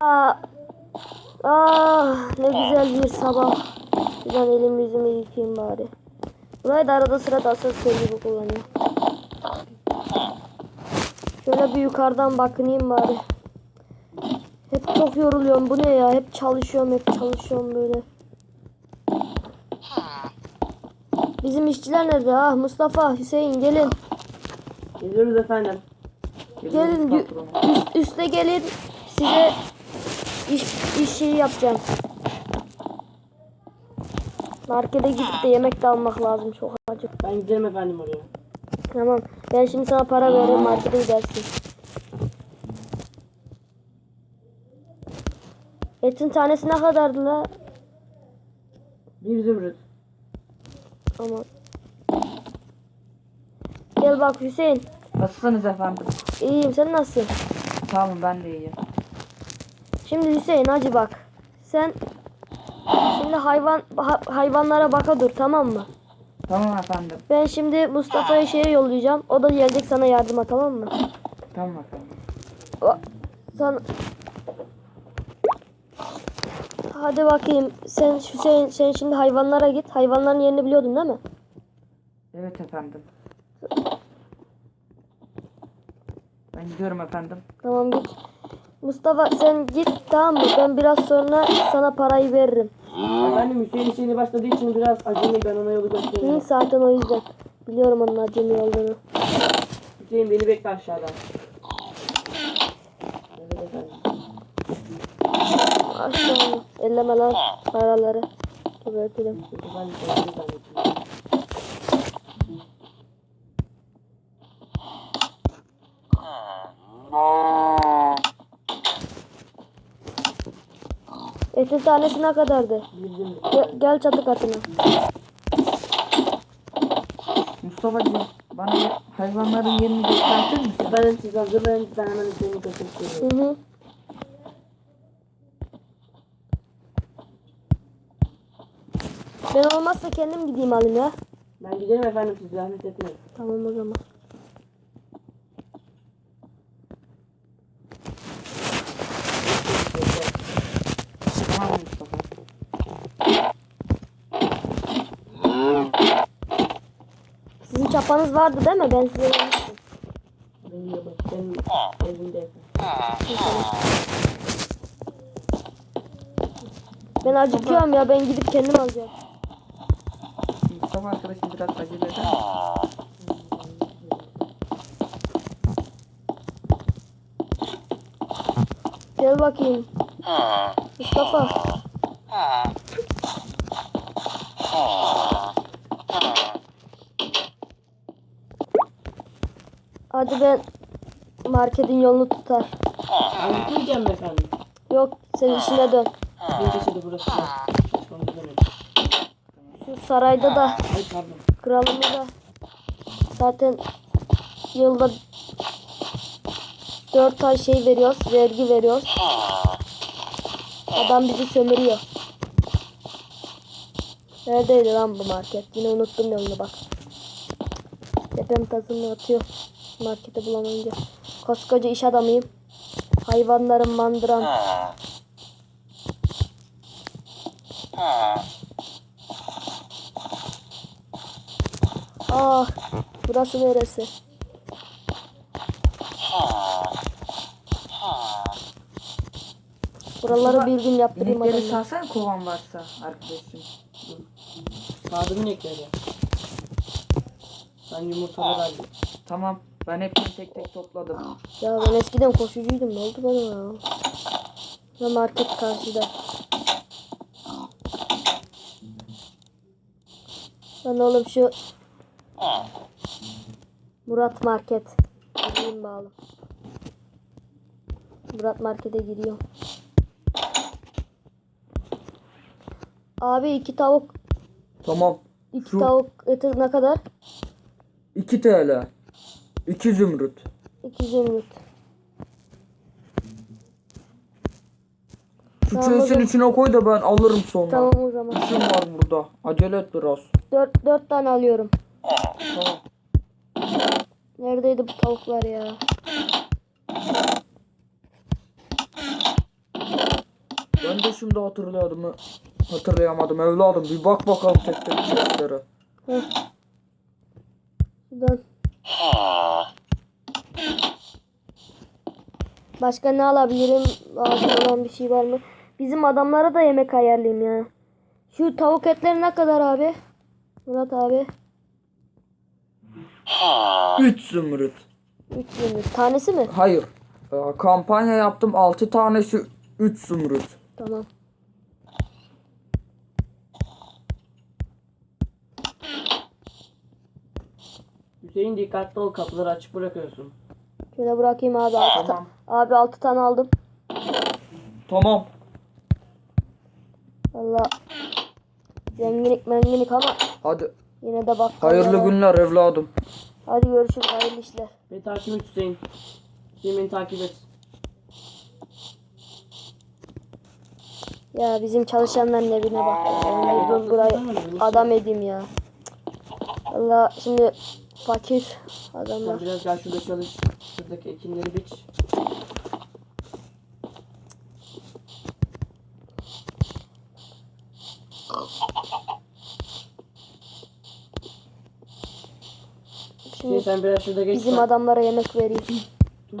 Aa, ah ne güzel bir sabah. Şuradan elimi yüzümü yıkayayım bari. Burayı da arada sırada asıl gibi kullanıyor. Şöyle bir yukarıdan bakınayım bari. Hep çok yoruluyorum. Bu ne ya? Hep çalışıyorum, hep çalışıyorum böyle. Bizim işçiler nerede? Ha Mustafa, Hüseyin gelin. Geliyoruz efendim. Gelin patron. üst, üste gelin. Size iş, iş şeyi yapacağım. Markete gidip de yemek de almak lazım çok acık. Ben giderim efendim oraya. Tamam. Ben şimdi sana para veririm markete gidersin. Etin tanesi ne kadardı la? Bir zümrüt. Aman. Gel bak Hüseyin. Nasılsınız efendim? İyiyim sen nasılsın? Tamam ben de iyiyim. Şimdi Hüseyin hacı bak. Sen şimdi hayvan ha- hayvanlara baka dur tamam mı? Tamam efendim. Ben şimdi Mustafa'yı şeye yollayacağım. O da gelecek sana yardıma tamam mı? Tamam efendim. O, sen Hadi bakayım. Sen Hüseyin sen şimdi hayvanlara git. Hayvanların yerini biliyordun değil mi? Evet efendim. Ben gidiyorum efendim. Tamam git. Mustafa sen git tamam mı? Ben biraz sonra sana parayı veririm. Efendim Hüseyin işini başladığı için biraz acemi ben ona yolu Hı, göstereyim. zaten o yüzden. Biliyorum onun acemi olduğunu. Hüseyin beni bekle aşağıda. Evet efendim. Aşağı elleme lan paraları. Gebertirim. Efendim, efendim, efendim. Etin tanesi ne kadardı? Zümrüt. Gel, gel çatı katına. Mustafa'cığım bana hayvanların yerini gösterir misin? Efendim siz hazırlayın ben hemen Hüseyin'i götürüyorum. Hı hı. Ben olmazsa kendim gideyim alayım ya. Ben giderim efendim siz zahmet etmeyin. Tamam o zaman. Tamam Mustafa. Çapanız vardı değil mi? Ben size vermiştim. Benim evimde. Ben acıkıyorum ya. Ben gidip kendim alacağım. Mustafa arkadaşım biraz acele eder. Gel bakayım. Mustafa. Hadi ben marketin yolunu tutar. Ben gitmeyeceğim efendim. Yok sen işine dön. De burası. Şu sarayda da Ay pardon. kralımız da zaten yılda dört ay şey veriyoruz, vergi veriyoruz. Adam bizi sömürüyor. Neredeydi lan bu market? Yine unuttum yolunu bak. Tepem tazını atıyor. Markete bulamayınca. Koskoca iş adamıyım. Hayvanlarım mandıram. Ah, burası neresi? Buraları bir gün yaptırayım İnekleri salsana kovan varsa arkadaşım. Sağdım inekleri. Ben yumurtaları aldım. Tamam. Ben hepsini tek tek topladım. Ya ben eskiden koşucuydum. Ne oldu bana ya? Ve market karşıda. Lan oğlum şu Murat Market. Gireyim bağlı. Murat Market'e giriyorum. Abi iki tavuk Tamam. iki Şu- tavuk eti ne kadar? 2 TL. 2 zümrüt. İki zümrüt. Şu Tamam, içine koy da ben alırım sonra. Tamam o zaman. İşim var burada. Acele et biraz. Dört, dört tane alıyorum. Tamam. Neredeydi bu tavuklar ya? Ben de şimdi hatırlıyordum. Hatırlayamadım evladım. Bir bak bakalım tek tek chestlere. Heh. Şuradan. Başka ne alabilirim? Lazım olan bir şey var mı? Bizim adamlara da yemek ayarlayayım ya. Şu tavuk etleri ne kadar abi? Murat abi. 3 zümrüt. 3 zümrüt. Tanesi mi? Hayır. Ee, kampanya yaptım 6 tanesi 3 zümrüt. Tamam. Hüseyin dikkatli ol kapıları açık bırakıyorsun. Şöyle bırakayım abi. Altı ta- Tamam. abi 6 tane aldım. Tamam. Valla zenginlik menginlik ama Hadi. yine de bak. Hayırlı günler evladım. Hadi görüşürüz. Hayırlı işler. Beni takip et Hüseyin. Hüseyin beni takip et. Ya bizim çalışanların evine bak. ya. Ben bir dur adam edeyim ya. Valla şimdi fakir Sen adamlar. biraz gel şurada çalış. Şuradaki ekinleri biç. Şimdi sen biraz şurada geç. bizim bak. adamlara yemek vereyim. Dur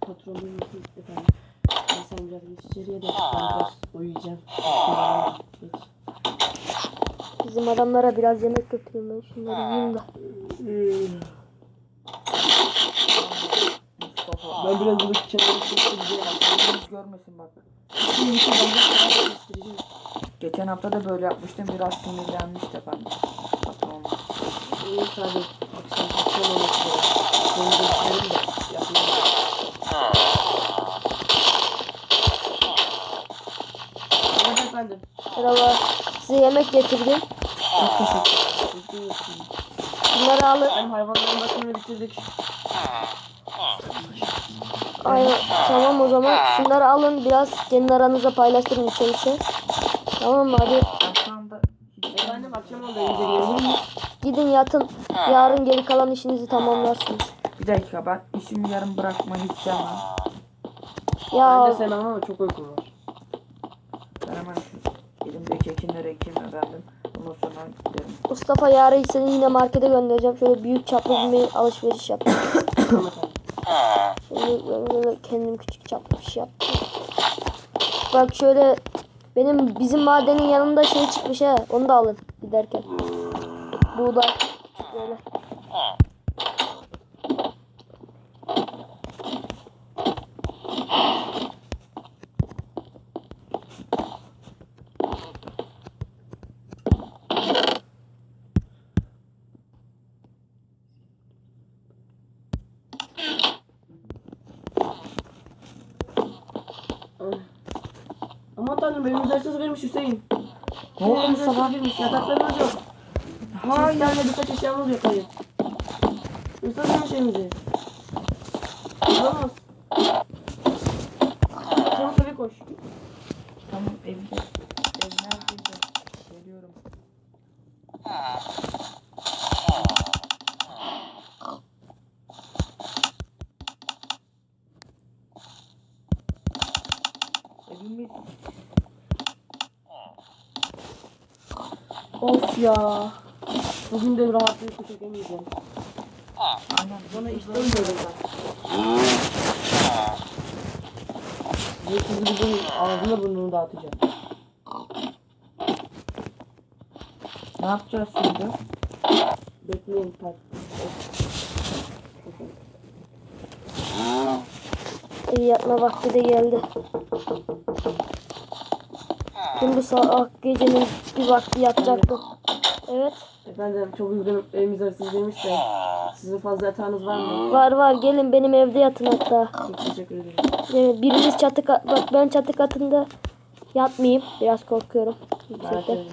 patron duymasın efendim. Ben sen biraz içeriye de uyuyacağım. Bizim adamlara biraz yemek götüreyim ben. Şunları yiyeyim de. Ben biraz buradaki kenara çekeceğim. Gözünüz görmesin bak. Geçen hafta da böyle yapmıştım. Biraz sinirlenmişti efendim. Patron. İyi hadi. Akşam akşam üzere. Seni de yapayım. Evet efendim. Merhaba. Size yemek getirdim. Çok teşekkür ederim. Bunları alın. Hayvanların bakımını bitirdik. Aynen. Tamam o zaman. Şunları alın. Biraz kendi aranızda paylaştırın içerisi. Tamam mı? Hadi Efendim akşam oldu miyiz? gidin yatın. Yarın geri kalan işinizi tamamlarsınız. Bir dakika ben işimi yarım bırakmayı hiç sevmem. Ben Ya de sevmem ama çok uykum var. Ben hemen elimdeki ekinleri ekeyim efendim. Ondan sonra giderim. Mustafa yarın seni yine markete göndereceğim. Şöyle büyük çaplı bir alışveriş yap. Tamam efendim. Şöyle ben böyle kendim küçük çaplı bir şey yaptım. Bak şöyle benim bizim madenin yanında şey çıkmış ha. Onu da alın giderken. Buğday. Böyle. Aman tanrım benim hırsız girmiş Hüseyin. Ne oldu Evimize Mustafa? hırsız girmiş yataklarımız yok. Hayır. Çiftlerle birkaç eşyamız yok hayır. Hırsız girmiş evimize. Olamaz. Çabuk eve koş. Tamam evde. Ev neredeydi? Geliyorum. Evimiz Of ya. Bugün de rahat uyku çekemeyeceğim. aynen Bana iş dönmüyorum ben. Bu sizi bugün ağzına burnunu dağıtacağım. ne yapacağız şimdi? Bekleyin tak. İyi yatma vakti de geldi. Bu saat gecenin bir vakti yatacaktım. Evet. Efendim çok üzgünüm evimiz girmiş de. Sizin fazla yatağınız var mı? Var var gelin benim evde yatın hatta. Çok teşekkür ederim. Yani biriniz çatı kat bak ben çatı katında yatmayayım. Biraz korkuyorum. Yüksekte.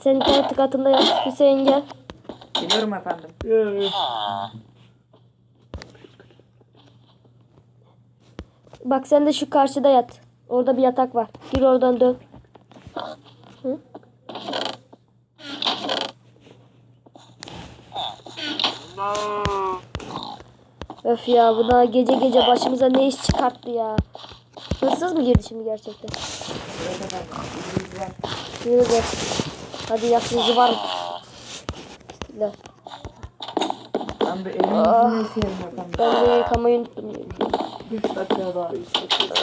Sen çatı katında yat. Hüseyin gel. Geliyorum efendim. Bak sen de şu karşıda yat. Orada bir yatak var. Gir oradan dön. Öf ya bu da gece gece başımıza ne iş çıkarttı ya. Hırsız mı girdi şimdi gerçekten? Var. Yürü de. Hadi yakıcı var mı? Bismillah. Ben bir elimi Ah. yüzümü yıkayayım efendim. Ben de yıkamayı unuttum. Üç dakika daha üç dakika.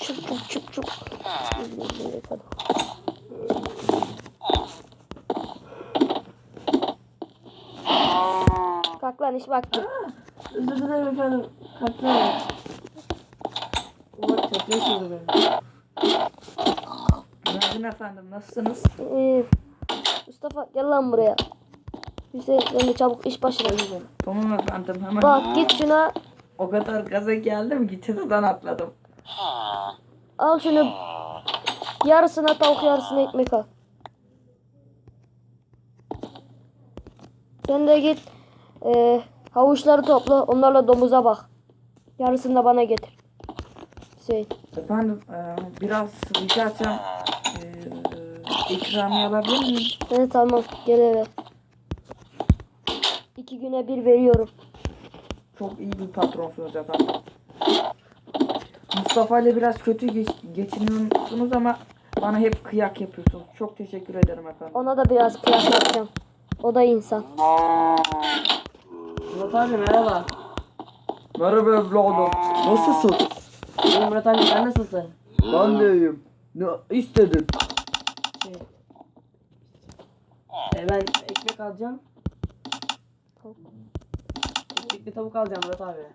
Çup çup çup çup. İş vakti. Özür dilerim efendim. Kalkma. Bak çatlıyor şimdi benim. Günaydın efendim. Nasılsınız? Ee, Mustafa gel lan buraya. Hüseyin sen de çabuk iş başına. Tamam efendim. Hemen. Bak git şuna O kadar gaza geldim ki çatıdan atladım. al şunu. Yarısına tavuk yarısına ekmek al. Sen de git e, havuçları topla onlarla domuza bak. Yarısını da bana getir. Hüseyin. Efendim e, biraz rica etsem e, ikramiye alabilir miyim? Evet tamam gel eve. İki güne bir veriyorum. Çok iyi bir patronsunuz efendim. Mustafa ile biraz kötü geç, geçiniyorsunuz ama bana hep kıyak yapıyorsunuz. Çok teşekkür ederim efendim. Ona da biraz kıyak yapacağım. O da insan. Murat abi merhaba. Merhaba evladım. Nasılsın? İyiyim Murat abi sen nasılsın? Ben de iyiyim. Ne istedin? Şey. E, ben ekmek alacağım. Ekmekli tavuk alacağım Murat abi.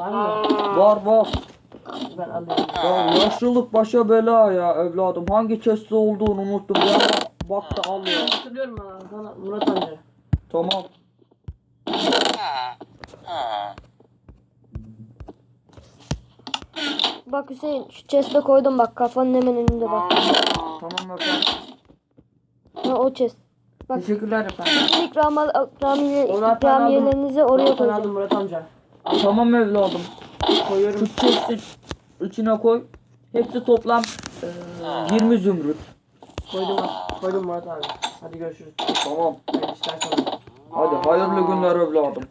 Var mı? Var var. Ben alayım. Ya yaşlılık başa bela ya evladım. Hangi chest'te olduğunu unuttum. Ya bak da al ya. Hatırlıyorum ha sana Murat amca. Tamam. Bak Hüseyin şu chest'e koydum bak kafanın hemen önünde bak. Tamam efendim. Ha o chest. Bak. Teşekkürler efendim. Bütün ikramiye, Onlardan aldım. ikramiyelerinizi oraya Onlardan koyacağım. aldım Murat amca. Tamam evladım. Koyuyorum. Şu chest'in içine koy. Hepsi toplam e, 20 zümrüt. Koydum, koydum Murat abi. Hadi görüşürüz. Tamam. Ben işler sonra. Hadi hayırlı günler evladım.